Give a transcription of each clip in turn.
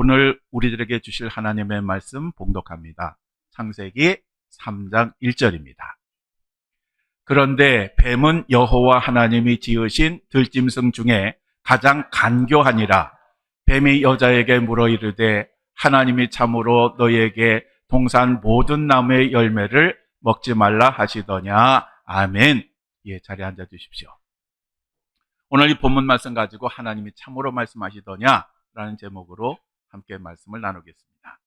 오늘 우리들에게 주실 하나님의 말씀 봉독합니다. 창세기 3장 1절입니다. 그런데 뱀은 여호와 하나님이 지으신 들짐승 중에 가장 간교하니라. 뱀이 여자에게 물어 이르되 하나님이 참으로 너에게 동산 모든 나무의 열매를 먹지 말라 하시더냐. 아멘. 예, 자리에 앉아 주십시오. 오늘 이 본문 말씀 가지고 하나님이 참으로 말씀하시더냐 라는 제목으로 함께 말씀을 나누겠습니다.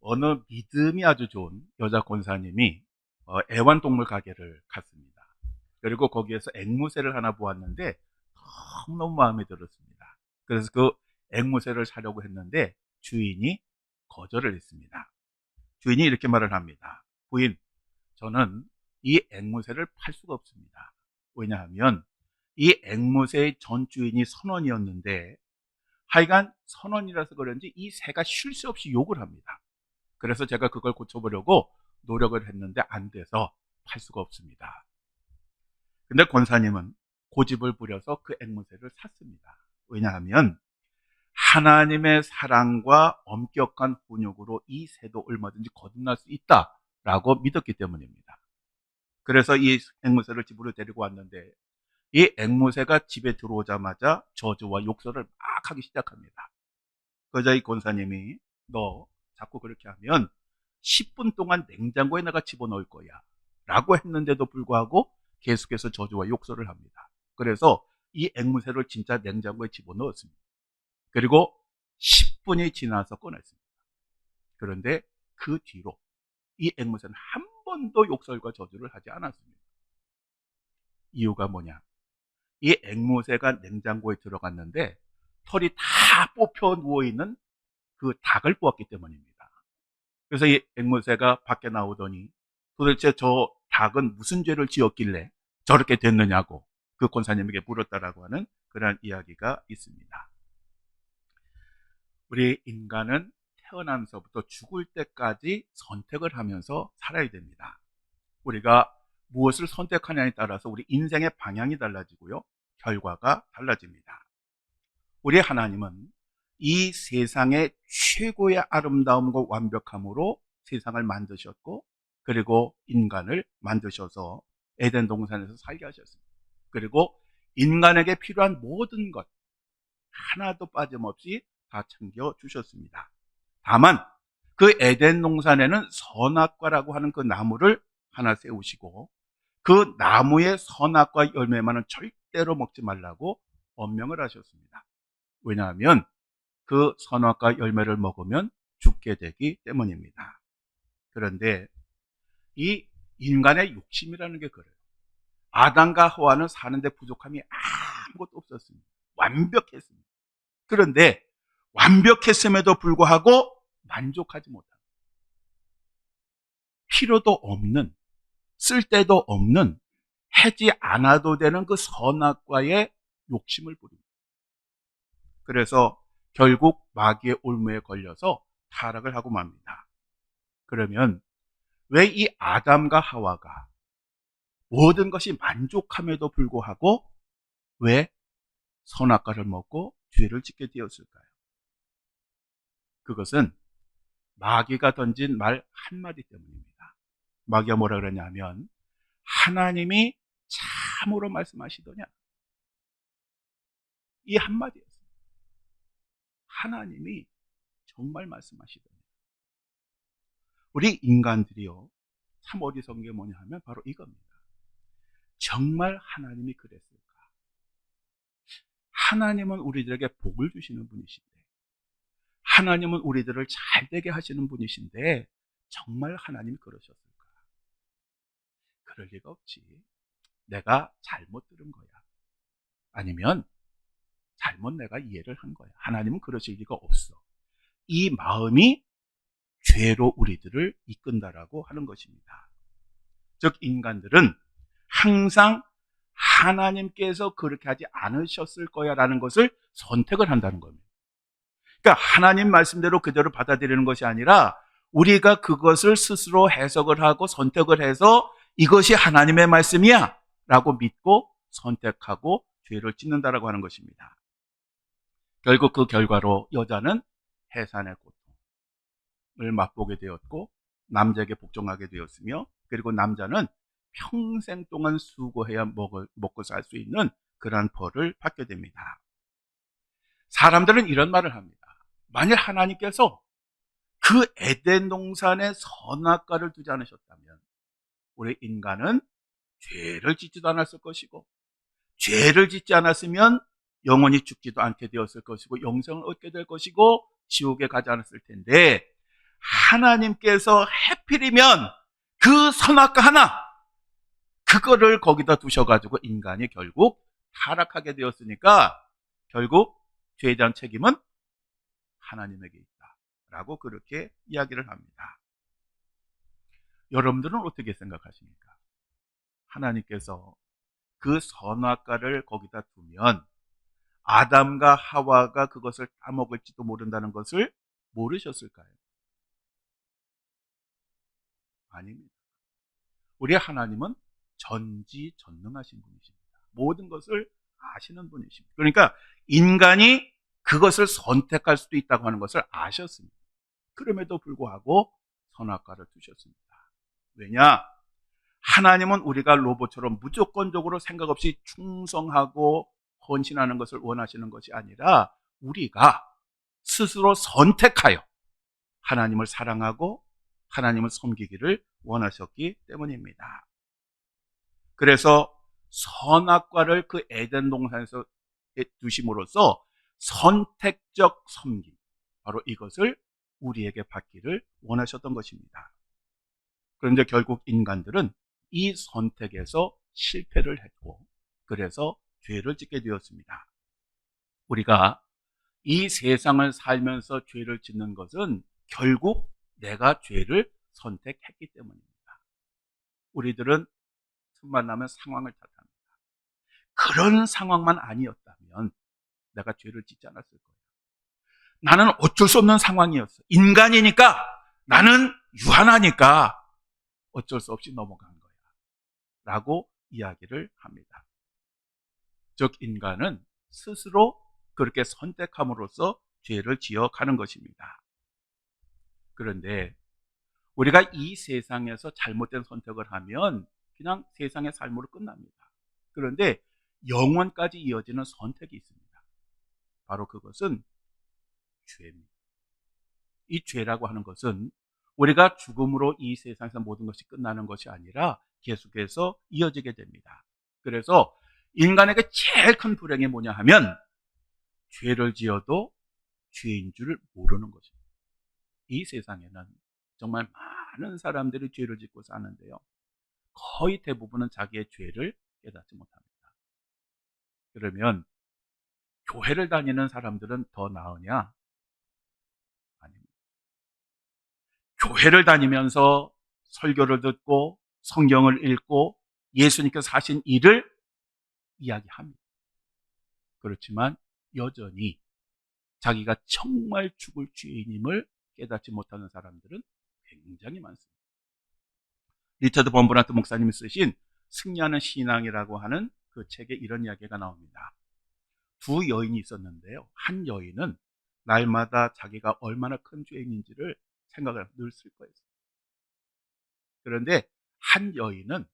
어느 믿음이 아주 좋은 여자 권사님이 어, 애완동물 가게를 갔습니다. 그리고 거기에서 앵무새를 하나 보았는데 너무너무 마음에 들었습니다. 그래서 그 앵무새를 사려고 했는데 주인이 거절을 했습니다. 주인이 이렇게 말을 합니다. 부인, 저는 이 앵무새를 팔 수가 없습니다. 왜냐하면 이 앵무새의 전 주인이 선원이었는데 하여간 선원이라서 그런지 이 새가 쉴 새 없이 욕을 합니다. 그래서 제가 그걸 고쳐보려고 노력을 했는데 안 돼서 팔 수가 없습니다. 근데 권사님은 고집을 부려서 그 앵무새를 샀습니다. 왜냐하면 하나님의 사랑과 엄격한 훈육으로 이 새도 얼마든지 거듭날 수 있다라고 믿었기 때문입니다. 그래서 이 앵무새를 집으로 데리고 왔는데 이 앵무새가 집에 들어오자마자 저주와 욕설을 막 하기 시작합니다. 그러자 이 권사님이 너 자꾸 그렇게 하면 10분 동안 냉장고에 내가 집어넣을 거야. 라고 했는데도 불구하고 계속해서 저주와 욕설을 합니다. 그래서 이 앵무새를 진짜 냉장고에 집어넣었습니다. 그리고 10분이 지나서 꺼냈습니다. 그런데 그 뒤로 이 앵무새는 한 번도 욕설과 저주를 하지 않았습니다. 이유가 뭐냐? 이 앵무새가 냉장고에 들어갔는데 털이 다 뽑혀 누워있는 그 닭을 보았기 때문입니다. 그래서 이 앵무새가 밖에 나오더니 도대체 저 닭은 무슨 죄를 지었길래 저렇게 됐느냐고 그 권사님에게 물었다라고 하는 그런 이야기가 있습니다. 우리 인간은 태어나면서부터 죽을 때까지 선택을 하면서 살아야 됩니다. 우리가 무엇을 선택하냐에 따라서 우리 인생의 방향이 달라지고요. 결과가 달라집니다. 우리 하나님은 이 세상의 최고의 아름다움과 완벽함으로 세상을 만드셨고, 그리고 인간을 만드셔서 에덴 동산에서 살게 하셨습니다. 그리고 인간에게 필요한 모든 것, 하나도 빠짐없이 다 챙겨 주셨습니다. 다만, 그 에덴 동산에는 선악과라고 하는 그 나무를 하나 세우시고, 그 나무의 선악과 열매만은 절대로 먹지 말라고 엄명을 하셨습니다. 왜냐하면 그 선악과 열매를 먹으면 죽게 되기 때문입니다. 그런데 이 인간의 욕심이라는 게 그래요. 아담과 하와는 사는데 부족함이 아무것도 없었습니다. 완벽했습니다. 그런데 완벽했음에도 불구하고 만족하지 못합니다. 필요도 없는 쓸데도 없는 해지 않아도 되는 그 선악과의 욕심을 부립니다. 그래서 결국 마귀의 올무에 걸려서 타락을 하고 맙니다. 그러면 왜 이 아담과 하와가 모든 것이 만족함에도 불구하고 왜 선악과를 먹고 죄를 짓게 되었을까요? 그것은 마귀가 던진 말 한마디 때문입니다. 마귀가 뭐라 그러냐면 하나님이 참으로 말씀하시더냐? 이 한마디였습니다. 하나님이 정말 말씀하시더냐? 우리 인간들이요, 참 어리석은 게 뭐냐 하면 바로 이겁니다. 정말 하나님이 그랬을까? 하나님은 우리들에게 복을 주시는 분이신데, 하나님은 우리들을 잘 되게 하시는 분이신데, 정말 하나님이 그러셨을까? 그럴 리가 없지. 내가 잘못 들은 거야. 아니면 잘못 내가 이해를 한 거야. 하나님은 그러실 리가 없어. 이 마음이 죄로 우리들을 이끈다라고 하는 것입니다. 즉, 인간들은 항상 하나님께서 그렇게 하지 않으셨을 거야 라는 것을 선택을 한다는 겁니다. 그러니까 하나님 말씀대로 그대로 받아들이는 것이 아니라 우리가 그것을 스스로 해석을 하고 선택을 해서 이것이 하나님의 말씀이야 라고 믿고 선택하고 죄를 짓는다라고 하는 것입니다. 결국 그 결과로 여자는 해산의 고통을 맛보게 되었고 남자에게 복종하게 되었으며 그리고 남자는 평생 동안 수고해야 먹을, 먹고 살 수 있는 그러한 벌을 받게 됩니다. 사람들은 이런 말을 합니다. 만일 하나님께서 그 에덴 동산에 선악과를 두지 않으셨다면 우리 인간은 죄를 짓지도 않았을 것이고 죄를 짓지 않았으면 영원히 죽지도 않게 되었을 것이고 영생을 얻게 될 것이고 지옥에 가지 않았을 텐데 하나님께서 해필이면 그 선악과 하나 그거를 거기다 두셔가지고 인간이 결국 타락하게 되었으니까 결국 죄에 대한 책임은 하나님에게 있다라고 그렇게 이야기를 합니다. 여러분들은 어떻게 생각하십니까? 하나님께서 그 선악과를 거기다 두면 아담과 하와가 그것을 따먹을지도 모른다는 것을 모르셨을까요? 아닙니다. 우리 하나님은 전지전능하신 분이십니다. 모든 것을 아시는 분이십니다. 그러니까 인간이 그것을 선택할 수도 있다고 하는 것을 아셨습니다. 그럼에도 불구하고 선악과를 두셨습니다. 왜냐? 하나님은 우리가 로봇처럼 무조건적으로 생각 없이 충성하고 헌신하는 것을 원하시는 것이 아니라 우리가 스스로 선택하여 하나님을 사랑하고 하나님을 섬기기를 원하셨기 때문입니다. 그래서 선악과를 그 에덴 동산에서 두심으로써 선택적 섬김, 바로 이것을 우리에게 받기를 원하셨던 것입니다. 그런데 결국 인간들은 이 선택에서 실패를 했고, 그래서 죄를 짓게 되었습니다. 우리가 이 세상을 살면서 죄를 짓는 것은 결국 내가 죄를 선택했기 때문입니다. 우리들은 틈만 나면 상황을 탓합니다. 그런 상황만 아니었다면 내가 죄를 짓지 않았을 거예요. 나는 어쩔 수 없는 상황이었어. 인간이니까 나는 유한하니까 어쩔 수 없이 넘어간 거야. 라고 이야기를 합니다. 즉, 인간은 스스로 그렇게 선택함으로써 죄를 지어 가는 것입니다. 그런데 우리가 이 세상에서 잘못된 선택을 하면 그냥 세상의 삶으로 끝납니다. 그런데 영원까지 이어지는 선택이 있습니다. 바로 그것은 죄입니다. 이 죄라고 하는 것은 우리가 죽음으로 이 세상에서 모든 것이 끝나는 것이 아니라 계속해서 이어지게 됩니다. 그래서 인간에게 제일 큰 불행이 뭐냐 하면 죄를 지어도 죄인 줄 모르는 것입니다. 이 세상에는 정말 많은 사람들이 죄를 짓고 사는데요. 거의 대부분은 자기의 죄를 깨닫지 못합니다. 그러면 교회를 다니는 사람들은 더 나으냐? 교회를 다니면서 설교를 듣고 성경을 읽고 예수님께서 하신 일을 이야기합니다. 그렇지만 여전히 자기가 정말 죽을 죄인임을 깨닫지 못하는 사람들은 굉장히 많습니다. 리처드 범브란트 목사님이 쓰신 승리하는 신앙이라고 하는 그 책에 이런 이야기가 나옵니다. 두 여인이 있었는데요. 한 여인은 날마다 자기가 얼마나 큰 죄인인지를 생각을 늘 쓸 거예요. 그런데 한 여인은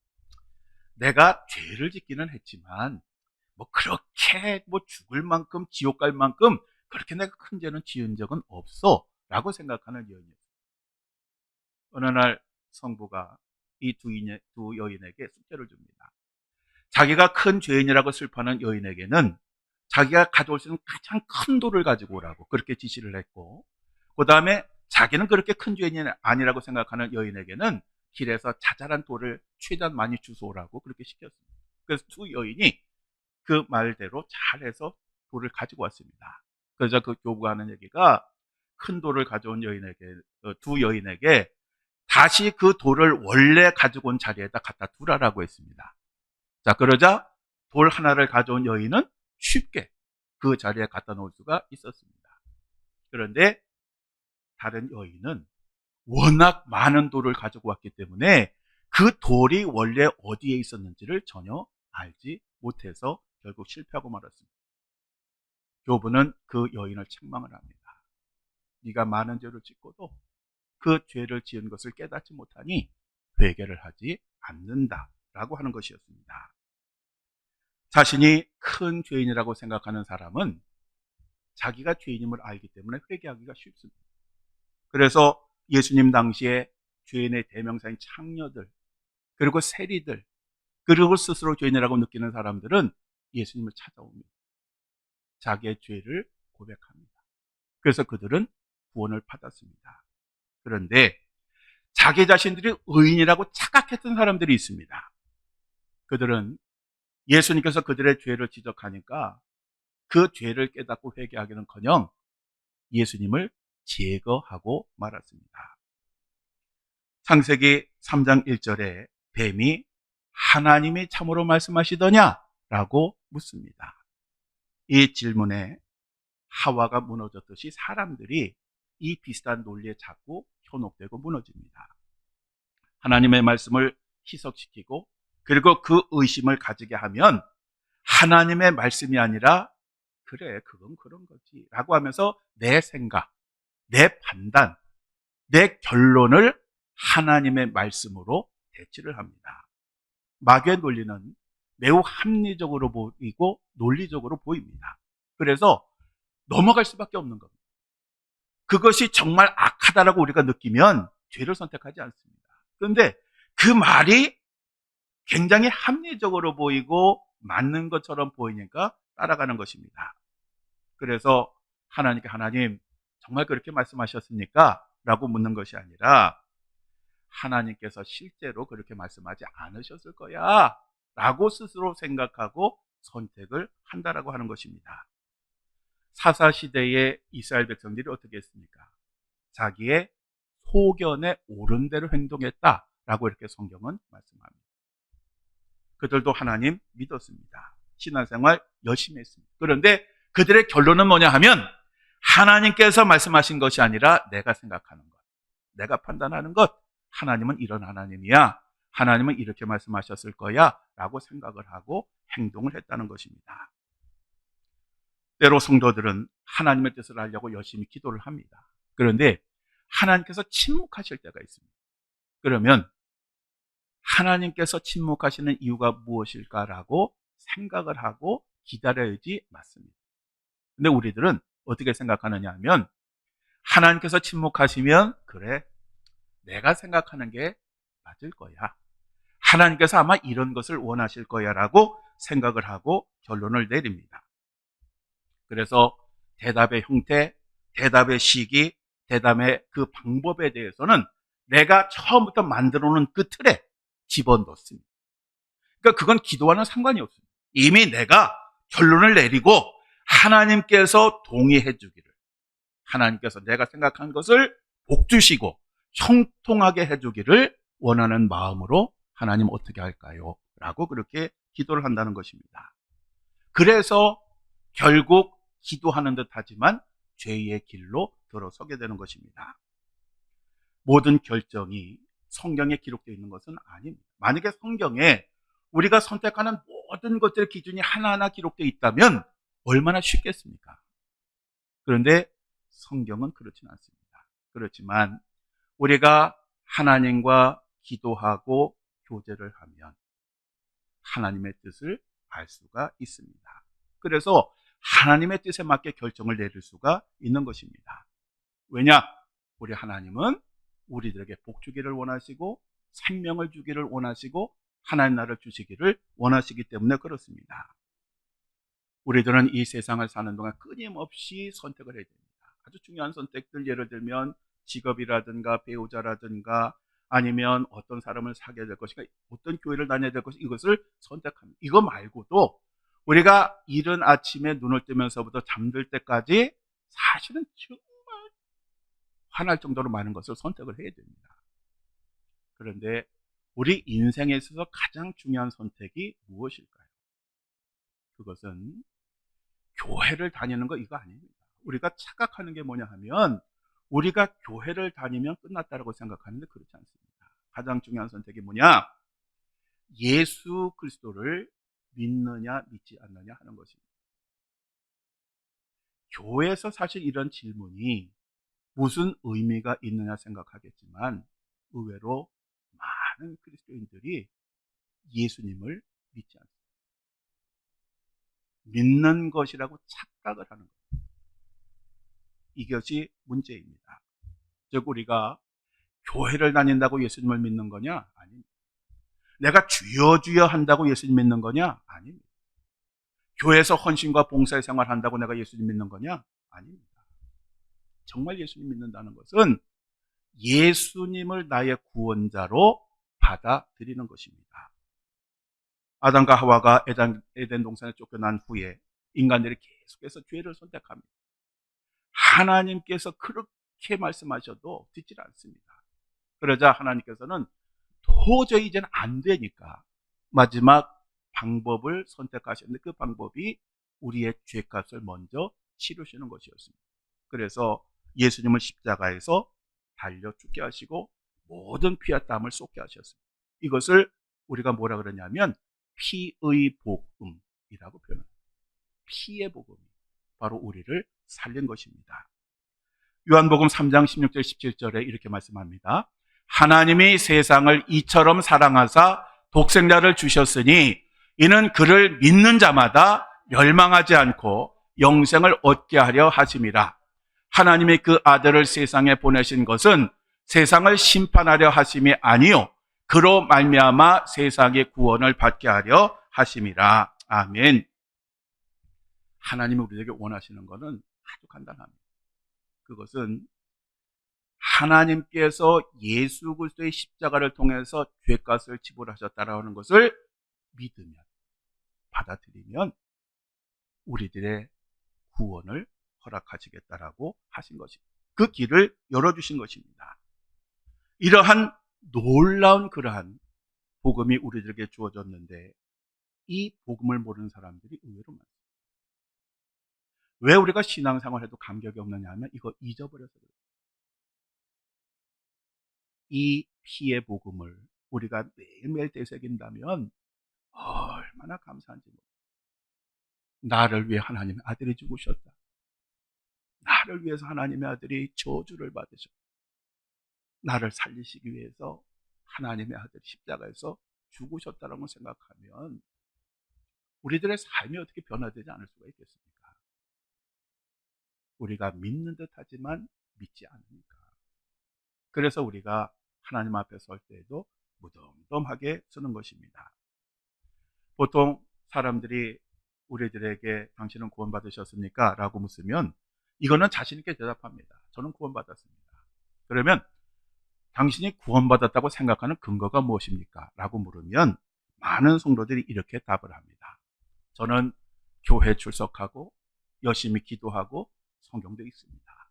내가 죄를 짓기는 했지만 뭐 그렇게 뭐 죽을 만큼 지옥 갈 만큼 그렇게 내가 큰 죄는 지은 적은 없어 라고 생각하는 여인이었어요. 어느 날 성부가 이두 여인에게 숙제를 줍니다. 자기가 큰 죄인이라고 슬퍼하는 여인에게는 자기가 가져올 수 있는 가장 큰 돌을 가지고 오라고 그렇게 지시를 했고, 그 다음에 자기는 그렇게 큰 죄인이 아니라고 생각하는 여인에게는 길에서 자잘한 돌을 최대한 많이 주워오라고 그렇게 시켰습니다. 그래서 두 여인이 그 말대로 잘해서 돌을 가지고 왔습니다. 그래서 그 교부가 하는 얘기가 큰 돌을 가져온 여인에게, 어, 두 여인에게 다시 그 돌을 원래 가지고 온 자리에다 갖다 두라라고 했습니다. 자, 그러자 돌 하나를 가져온 여인은 쉽게 그 자리에 갖다 놓을 수가 있었습니다. 그런데 다른 여인은 워낙 많은 돌을 가지고 왔기 때문에 그 돌이 원래 어디에 있었는지를 전혀 알지 못해서 결국 실패하고 말았습니다. 교부는 그 여인을 책망을 합니다. 네가 많은 죄를 짓고도 그 죄를 지은 것을 깨닫지 못하니 회개를 하지 않는다라고 하는 것이었습니다. 자신이 큰 죄인이라고 생각하는 사람은 자기가 죄인임을 알기 때문에 회개하기가 쉽습니다. 그래서 예수님 당시에 죄인의 대명사인 창녀들, 그리고 세리들, 그리고 스스로 죄인이라고 느끼는 사람들은 예수님을 찾아옵니다. 자기의 죄를 고백합니다. 그래서 그들은 구원을 받았습니다. 그런데 자기 자신들이 의인이라고 착각했던 사람들이 있습니다. 그들은 예수님께서 그들의 죄를 지적하니까 그 죄를 깨닫고 회개하기는커녕 예수님을 제거하고 말았습니다. 창세기 3장 1절에 뱀이 하나님이 참으로 말씀하시더냐? 라고 묻습니다. 이 질문에 하와가 무너졌듯이 사람들이 이 비슷한 논리에 자꾸 현혹되고 무너집니다. 하나님의 말씀을 희석시키고 그리고 그 의심을 가지게 하면 하나님의 말씀이 아니라 그래 그건 그런 거지 라고 하면서 내 생각, 내 판단, 내 결론을 하나님의 말씀으로 대치를 합니다. 마귀의 논리는 매우 합리적으로 보이고 논리적으로 보입니다. 그래서 넘어갈 수밖에 없는 겁니다. 그것이 정말 악하다라고 우리가 느끼면 죄를 선택하지 않습니다. 그런데 그 말이 굉장히 합리적으로 보이고 맞는 것처럼 보이니까 따라가는 것입니다. 그래서 하나님께 하나님 정말 그렇게 말씀하셨습니까? 라고 묻는 것이 아니라 하나님께서 실제로 그렇게 말씀하지 않으셨을 거야 라고 스스로 생각하고 선택을 한다라고 하는 것입니다. 사사 시대의 이스라엘 백성들이 어떻게 했습니까? 자기의 소견에 옳은 대로 행동했다라고 이렇게 성경은 말씀합니다. 그들도 하나님 믿었습니다. 신앙생활 열심히 했습니다. 그런데 그들의 결론은 뭐냐 하면 하나님께서 말씀하신 것이 아니라 내가 생각하는 것, 내가 판단하는 것, 하나님은 이런 하나님이야. 하나님은 이렇게 말씀하셨을 거야. 라고 생각을 하고 행동을 했다는 것입니다. 때로 성도들은 하나님의 뜻을 알려고 열심히 기도를 합니다. 그런데 하나님께서 침묵하실 때가 있습니다. 그러면 하나님께서 침묵하시는 이유가 무엇일까라고 생각을 하고 기다려야지 맞습니다. 근데 우리들은 어떻게 생각하느냐 하면 하나님께서 침묵하시면 그래 내가 생각하는 게 맞을 거야. 하나님께서 아마 이런 것을 원하실 거야 라고 생각을 하고 결론을 내립니다. 그래서 대답의 형태, 대답의 시기, 대답의 그 방법에 대해서는 내가 처음부터 만들어 놓은 그 틀에 집어넣습니다. 그러니까 그건 기도와는 상관이 없습니다. 이미 내가 결론을 내리고 하나님께서 동의해 주기를 하나님께서 내가 생각한 것을 복주시고 형통하게 해 주기를 원하는 마음으로 하나님 어떻게 할까요? 라고 그렇게 기도를 한다는 것입니다. 그래서 결국 기도하는 듯 하지만 죄의 길로 들어서게 되는 것입니다. 모든 결정이 성경에 기록되어 있는 것은 아닙니다. 만약에 성경에 우리가 선택하는 모든 것들의 기준이 하나하나 기록되어 있다면 얼마나 쉽겠습니까? 그런데 성경은 그렇지는 않습니다. 그렇지만 우리가 하나님과 기도하고 교제를 하면 하나님의 뜻을 알 수가 있습니다. 그래서 하나님의 뜻에 맞게 결정을 내릴 수가 있는 것입니다. 왜냐? 우리 하나님은 우리들에게 복 주기를 원하시고 생명을 주기를 원하시고 하나님 나라를 주시기를 원하시기 때문에 그렇습니다. 우리들은 이 세상을 사는 동안 끊임없이 선택을 해야 됩니다. 아주 중요한 선택들 예를 들면 직업이라든가 배우자라든가 아니면 어떤 사람을 사귀어야 될 것인가 어떤 교회를 다녀야 될 것인가 이것을 선택합니다. 이거 말고도 우리가 이른 아침에 눈을 뜨면서부터 잠들 때까지 사실은 정말 화날 정도로 많은 것을 선택을 해야 됩니다. 그런데 우리 인생에 있어서 가장 중요한 선택이 무엇일까요? 그것은 교회를 다니는 거 이거 아닙니다. 우리가 착각하는 게 뭐냐 하면 우리가 교회를 다니면 끝났다라고 생각하는데 그렇지 않습니다. 가장 중요한 선택이 뭐냐? 예수 그리스도를 믿느냐 믿지 않느냐 하는 것입니다. 교회에서 사실 이런 질문이 무슨 의미가 있느냐 생각하겠지만 의외로 많은 그리스도인들이 예수님을 믿지 않습니다. 믿는 것이라고 착각을 하는 것. 이것이 문제입니다. 즉 우리가 교회를 다닌다고 예수님을 믿는 거냐? 아닙니다. 내가 주여 주여 한다고 예수님 믿는 거냐? 아닙니다. 교회에서 헌신과 봉사의 생활 한다고 내가 예수님 믿는 거냐? 아닙니다. 정말 예수님 믿는다는 것은 예수님을 나의 구원자로 받아들이는 것입니다. 아담과 하와가 에덴, 에덴 동산에 쫓겨난 후에 인간들이 계속해서 죄를 선택합니다. 하나님께서 그렇게 말씀하셔도 듣질 않습니다. 그러자 하나님께서는 도저히 이제는 안 되니까 마지막 방법을 선택하셨는데 그 방법이 우리의 죄값을 먼저 치르시는 것이었습니다. 그래서 예수님을 십자가에서 달려 죽게 하시고 모든 피와 땀을 쏟게 하셨습니다. 이것을 우리가 뭐라 그러냐면 피의 복음이라고 표현합니다. 피의 복음이 바로 우리를 살린 것입니다. 요한복음 3장 16절 17절에 이렇게 말씀합니다. 하나님이 세상을 이처럼 사랑하사 독생자를 주셨으니 이는 그를 믿는 자마다 멸망하지 않고 영생을 얻게 하려 하심이라. 하나님이 그 아들을 세상에 보내신 것은 세상을 심판하려 하심이 아니요 그로 말미암아 세상의 구원을 받게 하려 하심이라. 아멘. 하나님이 우리에게 원하시는 것은 아주 간단합니다. 그것은 하나님께서 예수 그리스도의 십자가를 통해서 죄값을 지불하셨다라는 것을 믿으면 받아들이면 우리들의 구원을 허락하시겠다라고 하신 것입니다. 그 길을 열어주신 것입니다. 이러한 놀라운 그러한 복음이 우리들에게 주어졌는데 이 복음을 모르는 사람들이 의외로 많습니다. 왜 우리가 신앙생활 해도 감격이 없느냐 하면 이거 잊어버려서 그래요. 이 피의 복음을 우리가 매일매일 되새긴다면 얼마나 감사한지. 나를 위해 하나님의 아들이 죽으셨다. 나를 위해서 하나님의 아들이 저주를 받으셨다. 나를 살리시기 위해서 하나님의 아들 십자가에서 죽으셨다는 걸 생각하면 우리들의 삶이 어떻게 변화되지 않을 수가 있겠습니까? 우리가 믿는 듯 하지만 믿지 않으니까. 그래서 우리가 하나님 앞에 설 때에도 무덤덤하게 쓰는 것입니다. 보통 사람들이 우리들에게 당신은 구원받으셨습니까? 라고 묻으면 이거는 자신있게 대답합니다. 저는 구원받았습니다. 그러면 당신이 구원받았다고 생각하는 근거가 무엇입니까? 라고 물으면 많은 성도들이 이렇게 답을 합니다. 저는 교회 출석하고 열심히 기도하고 성경도 읽습니다.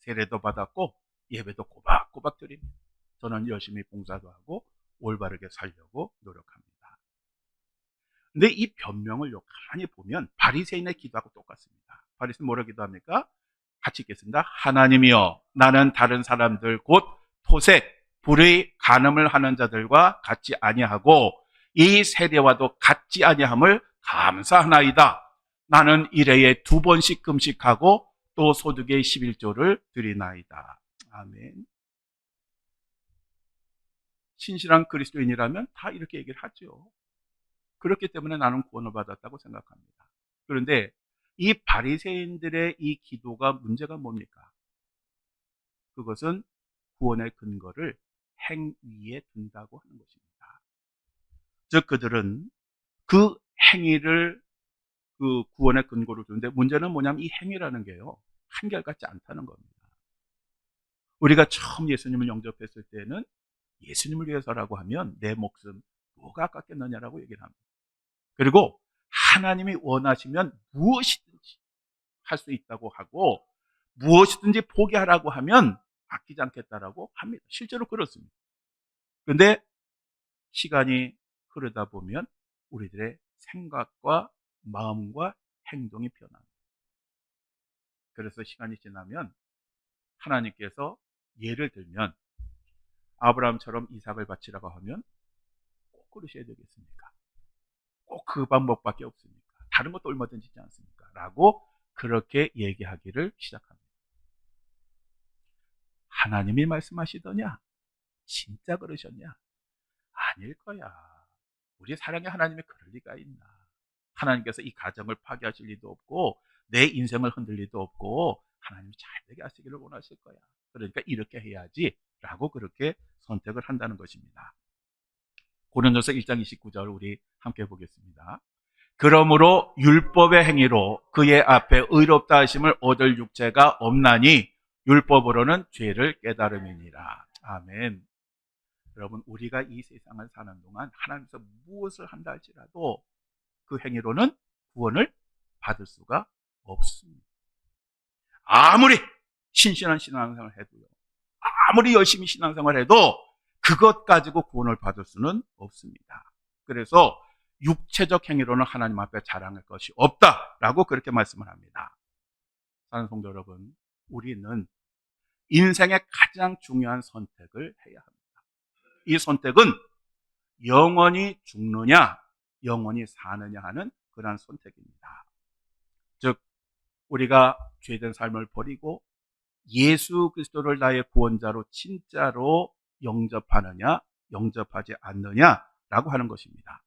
세례도 받았고 예배도 꼬박꼬박 드립니다. 저는 열심히 봉사도 하고 올바르게 살려고 노력합니다. 근데 이 변명을 가만히 보면 바리새인의 기도하고 똑같습니다. 바리새인 뭐라 기도합니까? 같이 읽겠습니다. 하나님이여 나는 다른 사람들 곧 토색 불의 간음을 하는 자들과 같지 아니하고 이 세대와도 같지 아니함을 감사하나이다. 나는 일회에 두 번씩 금식하고 또 소득의 11조를 드리나이다. 아멘. 신실한 그리스도인이라면 다 이렇게 얘기를 하죠. 그렇기 때문에 나는 구원을 받았다고 생각합니다. 그런데 이 바리새인들의 이 기도가 문제가 뭡니까? 그것은 구원의 근거를 행위에 둔다고 하는 것입니다. 즉 그들은 그 행위를 그 구원의 근거로 두는데 문제는 뭐냐면 이 행위라는 게요 한결같지 않다는 겁니다. 우리가 처음 예수님을 영접했을 때는 예수님을 위해서라고 하면 내 목숨 뭐가 아깝겠느냐라고 얘기를 합니다. 그리고 하나님이 원하시면 무엇이든지 할 수 있다고 하고 무엇이든지 포기하라고 하면 아끼지 않겠다라고 합니다. 실제로 그렇습니다. 그런데 시간이 흐르다 보면 우리들의 생각과 마음과 행동이 변합니다. 그래서 시간이 지나면 하나님께서 예를 들면 아브라함처럼 이삭을 바치라고 하면 꼭 그러셔야 되겠습니까? 꼭 그 방법밖에 없습니까? 다른 것도 얼마든지 있지 않습니까? 라고 그렇게 얘기하기를 시작합니다. 하나님이 말씀하시더냐? 진짜 그러셨냐? 아닐 거야. 우리 사랑의 하나님이 그럴 리가 있나? 하나님께서 이 가정을 파괴하실 리도 없고 내 인생을 흔들 리도 없고 하나님이 잘 되게 하시기를 원하실 거야. 그러니까 이렇게 해야지라고 그렇게 선택을 한다는 것입니다. 고린도서 1장 29절 우리 함께 보겠습니다. 그러므로 율법의 행위로 그의 앞에 의롭다 하심을 얻을 육체가 없나니 율법으로는 죄를 깨달음이니라. 아멘. 여러분 우리가 이 세상을 사는 동안 하나님께서 무엇을 한다 할지라도 그 행위로는 구원을 받을 수가 없습니다. 아무리 신신한 신앙생활을 해도요. 아무리 열심히 신앙생활을 해도 그것 가지고 구원을 받을 수는 없습니다. 그래서 육체적 행위로는 하나님 앞에 자랑할 것이 없다라고 그렇게 말씀을 합니다. 사는 성도 여러분, 우리는 인생의 가장 중요한 선택을 해야 합니다. 이 선택은 영원히 죽느냐, 영원히 사느냐 하는 그러한 선택입니다. 즉, 우리가 죄된 삶을 버리고 예수 그리스도를 나의 구원자로 진짜로 영접하느냐, 영접하지 않느냐라고 하는 것입니다.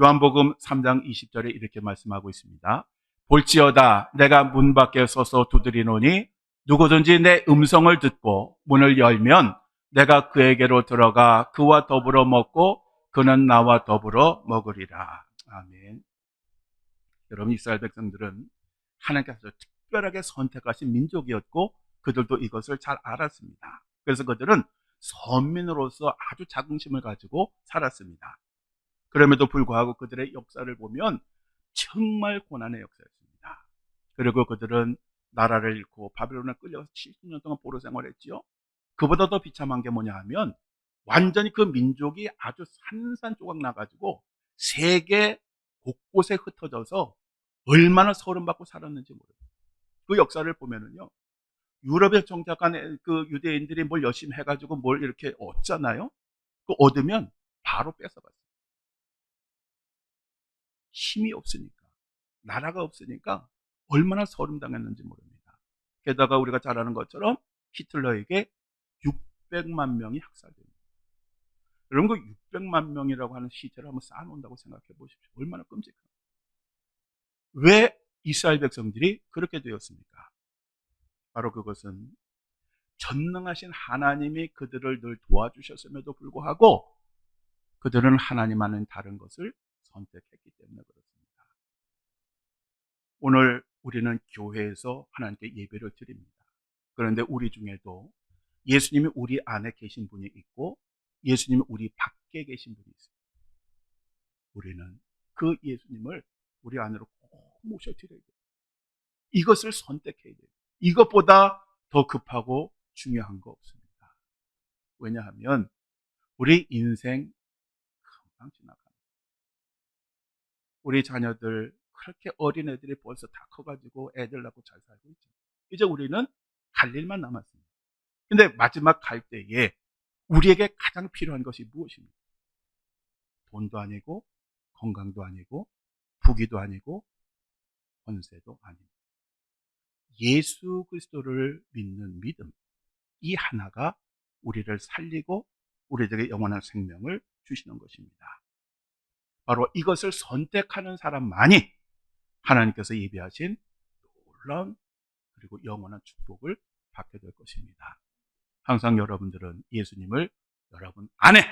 요한복음 3장 20절에 이렇게 말씀하고 있습니다. 볼지어다 내가 문 밖에 서서 두드리노니 누구든지 내 음성을 듣고 문을 열면 내가 그에게로 들어가 그와 더불어 먹고 그는 나와 더불어 먹으리라. 아멘. 여러분 이스라엘 백성들은 하나님께서 특별하게 선택하신 민족이었고 그들도 이것을 잘 알았습니다. 그래서 그들은 선민으로서 아주 자긍심을 가지고 살았습니다. 그럼에도 불구하고 그들의 역사를 보면 정말 고난의 역사였습니다. 그리고 그들은 나라를 잃고 바벨론에 끌려가서 70년 동안 포로 생활했지요. 그보다 더 비참한 게 뭐냐 하면 완전히 그 민족이 아주 산산조각 나가지고 세계 곳곳에 흩어져서 얼마나 서름받고 살았는지 모르겠어요. 그 역사를 보면은요. 유럽에 정착한 그 유대인들이 뭘 열심히 해가지고 뭘 이렇게 얻잖아요. 그 얻으면 바로 뺏어갔어요. 힘이 없으니까, 나라가 없으니까 얼마나 서름당했는지 모릅니다. 게다가 우리가 잘 아는 것처럼 히틀러에게 600만 명이 학살됩니다. 여러분 그 600만 명이라고 하는 시체를 한번 쌓아놓는다고 생각해 보십시오. 얼마나 끔찍합니까? 왜 이스라엘 백성들이 그렇게 되었습니까? 바로 그것은 전능하신 하나님이 그들을 늘 도와주셨음에도 불구하고 그들은 하나님과는 다른 것을 선택했기 때문에 그렇습니다. 오늘 우리는 교회에서 하나님께 예배를 드립니다. 그런데 우리 중에도 예수님이 우리 안에 계신 분이 있고 예수님이 우리 밖에 계신 분이 있습니다. 우리는 그 예수님을 우리 안으로 꼭 모셔드려야 돼요. 이것을 선택해야 돼요. 이것보다 더 급하고 중요한 거 없습니다. 왜냐하면 우리 인생 금방 지나갑니다. 우리 자녀들 그렇게 어린 애들이 벌써 다 커가지고 애들 낳고 잘 살고 있죠. 이제 우리는 갈 일만 남았습니다. 근데 마지막 갈 때에 우리에게 가장 필요한 것이 무엇입니까? 돈도 아니고 건강도 아니고 부귀도 아니고 권세도 아닙니다. 예수 그리스도를 믿는 믿음 이 하나가 우리를 살리고 우리에게 영원한 생명을 주시는 것입니다. 바로 이것을 선택하는 사람만이 하나님께서 예비하신 놀라운 그리고 영원한 축복을 받게 될 것입니다. 항상 여러분들은 예수님을 여러분 안에,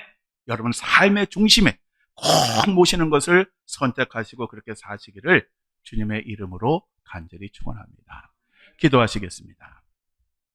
여러분 삶의 중심에 꼭 모시는 것을 선택하시고 그렇게 사시기를 주님의 이름으로 간절히 축원합니다. 기도하시겠습니다.